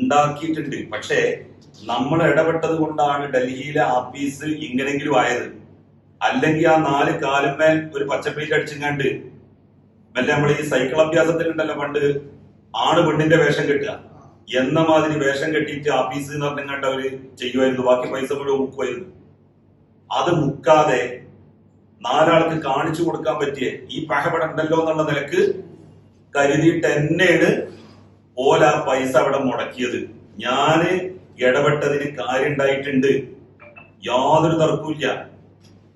ഉണ്ടാക്കിയിട്ടുണ്ട്. പക്ഷേ നമ്മൾ ഇടപെട്ടത് കൊണ്ടാണ് ഡൽഹിയിലെ ആഫീസ് ഇങ്ങനെങ്കിലും ആയത്. അല്ലെങ്കിൽ ആ നാല് കാലുമേ ഒരു പച്ചപ്പേറ്റ് അടിച്ചിങ്ങാണ്ട്. മെല്ലെ നമ്മൾ ഈ സൈക്കിൾ അഭ്യാസത്തിലുണ്ടല്ലോ പണ്ട്. ആണ് പെണ്ണിന്റെ വേഷം കെട്ടുക. എന്ന മാതിരി വേഷം കെട്ടിയിട്ട് ആഫീസ് എന്ന് പറഞ്ഞങ്ങാണ്ട് അവർ ചെയ്യുമായിരുന്നു. ബാക്കി പൈസ മുഴുവൻ മുക്കുമായിരുന്നു. അത് മുക്കാതെ നാലാൾക്ക് കാണിച്ചു കൊടുക്കാൻ പറ്റിയ ഈ പഹപട ഉണ്ടല്ലോ എന്നുള്ള നിലയ്ക്ക് കരുതിയിട്ട് തന്നെയാണ് ഓല പൈസ അവിടെ മുടക്കിയത്. ഞാൻ ഇടപെട്ടതിന് കാര്യം ഉണ്ടായിട്ടുണ്ട്. യാതൊരു തർക്കമില്ല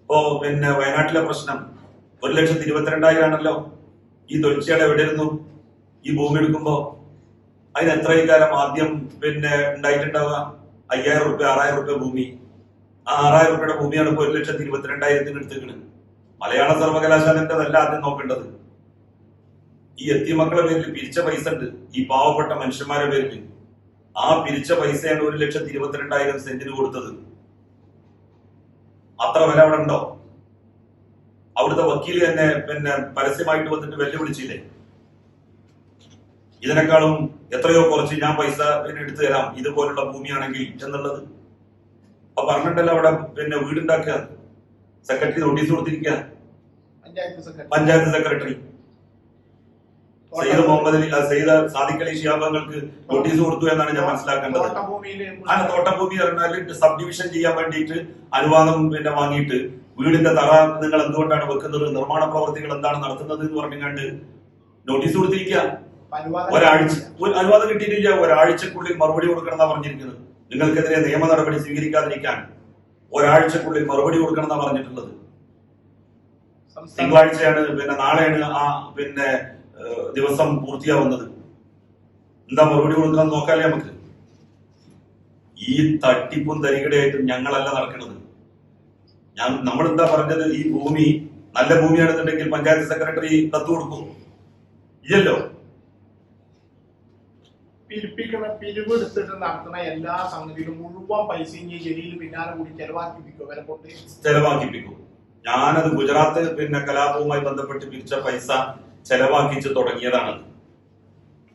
ഇപ്പോ പിന്നെ വയനാട്ടിലെ പ്രശ്നം. ഒരു ലക്ഷത്തി ഇരുപത്തിരണ്ടായിരം ആണല്ലോ ഈ തൊഴിച്ചയാൾ എവിടെയിരുന്നു ഈ ഭൂമി എടുക്കുമ്പോ. അതിന് എത്ര കാലം ആദ്യം പിന്നെ ഉണ്ടായിട്ടുണ്ടാവുക? അയ്യായിരം റുപ്യ ആറായിരം റുപ്യ ഭൂമി. ആ ആറായിരം റുപ്യയുടെ ഭൂമിയാണ് ഇപ്പൊ ഒരു ലക്ഷത്തി ഇരുപത്തിരണ്ടായിരത്തിന് എടുത്തേക്കുന്നത് മലയാള സർവകലാശാലന്റെതല്ല ആദ്യം നോക്കേണ്ടത്. ഈ മക്കളെ പേരിൽ പിരിച്ച പൈസ ഉണ്ട്. ഈ പാവപ്പെട്ട മനുഷ്യന്മാരെ പേരിൽ ആ പിരിച്ച പൈസയാണ് ഒരു ലക്ഷത്തി ഇരുപത്തിരണ്ടായിരം സെന്റിന് കൊടുത്തത്. അത്ര വില അവിടെ ഉണ്ടോ? അവിടുത്തെ വക്കീൽ തന്നെ പിന്നെ പരസ്യമായിട്ട് വന്നിട്ട് വെല്ലുവിളിച്ചില്ലേ? ഇതിനേക്കാളും എത്രയോ കുറച്ച് ഞാൻ പൈസ പിന്നെ എടുത്തു തരാം. ഇതുപോലുള്ള ഭൂമിയാണെങ്കിൽ എന്നുള്ളത്. അപ്പൊ പറഞ്ഞിട്ടല്ല അവിടെ പിന്നെ വീടുണ്ടാക്കുക? സെക്രട്ടറി നോട്ടീസ് കൊടുത്തിരിക്കുക? പഞ്ചായത്ത് സെക്രട്ടറി. സെയ്ദ് മുഹമ്മദ് അലി സെയ്ദ് സാദിഖ് അലി ഷിയാബങ്ങൾക്ക് നോട്ടീസ് കൊടുത്തു എന്നാണ് ഞാൻ മനസ്സിലാക്കേണ്ടത്. അങ്ങനെ ആ തോട്ടഭൂമി പറഞ്ഞാൽ സബ് ഡിവിഷൻ ചെയ്യാൻ വേണ്ടിയിട്ട് അനുവാദം പിന്നെ വാങ്ങിയിട്ട് വീടിന്റെ തറ നിങ്ങൾ എന്തുകൊണ്ടാണ് വെക്കുന്നത്? നിർമ്മാണ പ്രവർത്തികൾ എന്താണ് നടത്തുന്നത് എന്ന് പറഞ്ഞുകൊണ്ട് നോട്ടീസ് കൊടുത്തിരിക്കുക. ഒരാഴ്ച ഒരു അനുവാദം കിട്ടിയിട്ടില്ല. ഒരാഴ്ചക്കുള്ളിൽ മറുപടി കൊടുക്കണം എന്നാ പറഞ്ഞിരിക്കുന്നത്. നിങ്ങൾക്കെതിരെ നിയമ നടപടി സ്വീകരിക്കാതിരിക്കാൻ ഒരാഴ്ചക്കുള്ളിൽ മറുപടി കൊടുക്കണം എന്നാ പറഞ്ഞിട്ടുള്ളത്. തിങ്കളാഴ്ചയാണ് പിന്നെ നാളെയാണ് ആ പിന്നെ ദിവസം പൂർത്തിയാവുന്നത്. എന്താ മറുപടി കൊടുക്കാൻ നോക്കാല്ലേ നമുക്ക്? ഈ തട്ടിപ്പും തരികടയായിട്ടും ഞങ്ങളല്ല നടക്കുന്നത്. ഞാൻ നമ്മൾ എന്താ പറഞ്ഞത്? ഈ ഭൂമി നല്ല ഭൂമിയാണെന്നുണ്ടെങ്കിൽ പഞ്ചായത്ത് സെക്രട്ടറി കത്ത് കൊടുക്കും. ഇല്ലല്ലോ? പിരിപ്പിക്കണ പിരിവെടുത്തിട്ട് നടത്തുന്ന എല്ലാ സംഗതിയിലും മുഴുവൻ പൈസയും ഈ ജലീൽ പിന്നാലെ കൂടി ചെലവാക്കിപ്പിക്കും. വില കൊണ്ട് ചെലവാക്കിപ്പിക്കും. ഞാനത് ഗുജറാത്ത് പിന്നെ കലാപവുമായി ബന്ധപ്പെട്ട് പിരിച്ച പൈസ ചെലവാക്കിച്ച് തുടങ്ങിയതാണ്.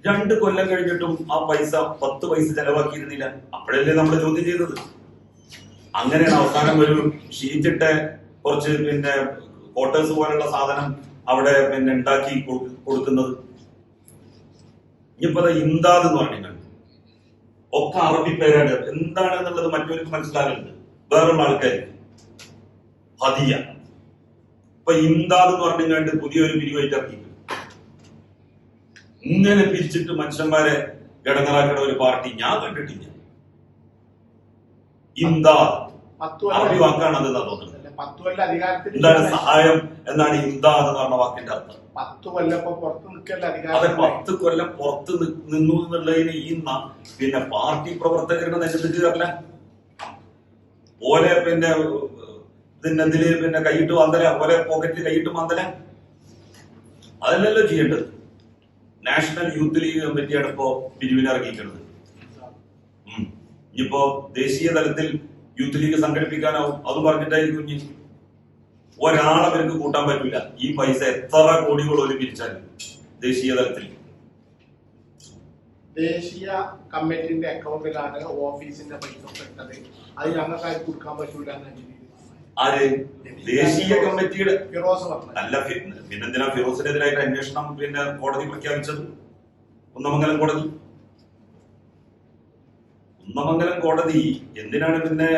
രണ്ട് കൊല്ലം കഴിഞ്ഞിട്ടും ആ പൈസ പത്ത് പൈസ ചെലവാക്കിയിരുന്നില്ല. അപ്പോഴല്ലേ നമ്മൾ ചോദ്യം ചെയ്തത്. അങ്ങനെയാണ് അവസാനം ഒരു ഷീറ്റിട്ട കുറച്ച് പിന്നെ ക്വാർട്ടേഴ്സ് പോലുള്ള സാധനം അവിടെ പിന്നെ ഉണ്ടാക്കി കൊടുക്കുന്നത്. ഇനിയിപ്പോ ഇന്താദ് എന്ന് പറഞ്ഞാൽ ഒക്കെ അറബി പേരാണ്. എന്താണ് എന്നുള്ളത് മറ്റവർക്ക് മനസ്സിലാകുന്നുണ്ട് വേറൊരു ആൾക്കാർക്ക് ഹദിയ. ഇപ്പൊ ഇന്താദ് എന്ന് പറഞ്ഞുകൊണ്ട് പുതിയൊരു പിരിവായിട്ട് ഇറക്കി ഇങ്ങനെ പിരിച്ചിട്ട് മനുഷ്യന്മാരെ ഘടകങ്ങളാക്കുന്ന ഒരു പാർട്ടി ഞാൻ കണ്ടിട്ടില്ല. കൊല്ലം വാക്കാണ് അത് തോന്നുന്നത്? എന്താണ് സഹായം എന്നാണ് ഇന്താ എന്ന് പറഞ്ഞ വാക്കിന്റെ അർത്ഥം? പത്ത് കൊല്ലം ഇപ്പൊ പുറത്ത് നിൽക്കല്ല അതെ പത്ത് കൊല്ലം പുറത്ത് നിന്നു എന്നുള്ളതിന് ഈ പിന്നെ പാർട്ടി പ്രവർത്തകരുടെ നെഞ്ചത്ത് കയറില്ല. ഓലെ പിന്നെ ഇതിൽ പിന്നെ കൈയിട്ട് വന്നല ഓലെ പോക്കറ്റിൽ കൈയിട്ട് വന്നല അതല്ലല്ലോ ചെയ്യേണ്ടത്. നാഷണൽ യൂത്ത് ലീഗ് കമ്മിറ്റിയാണ് ഇപ്പോ പിരിവിനിറങ്ങിയിട്ടുള്ളത്. ഇനിയിപ്പോ ദേശീയ തലത്തിൽ യൂത്ത് ലീഗ് സംഘടിപ്പിക്കാനാവും. അത് പറഞ്ഞിട്ടായിരിക്കും ഇനി. ഒരാളെ അവർക്ക് കൂട്ടാൻ പറ്റില്ല ഈ പൈസ എത്ര കോടികൾ ഒരു ദേശീയ തലത്തിൽ. ദേശീയ കമ്മിറ്റിന്റെ അക്കൗണ്ടിലാണ് ഓഫീസിന്റെ പൈസ പെട്ടത്. അത് ഞങ്ങൾക്ക് കൊടുക്കാൻ പറ്റൂല എന്നാണ് ജലീൽ ആര്? ദേശീയ കമ്മിറ്റിയുടെ ഫിറോസ് അല്ല പിന്നെന്തിനാ ഫിറോസിനെതിരായിട്ട് അന്വേഷണം പിന്നെ കോടതി പ്രഖ്യാപിച്ചത്? കുന്നമംഗലം കോടതി. കുന്നമംഗലം കോടതി എന്തിനാണ് പിന്നെ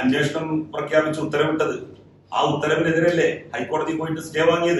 അന്വേഷണം പ്രഖ്യാപിച്ച് ഉത്തരവിട്ടത്? ആ ഉത്തരവിനെതിരല്ലേ ഹൈക്കോടതി പോയിട്ട് സ്റ്റേ വാങ്ങിയത്?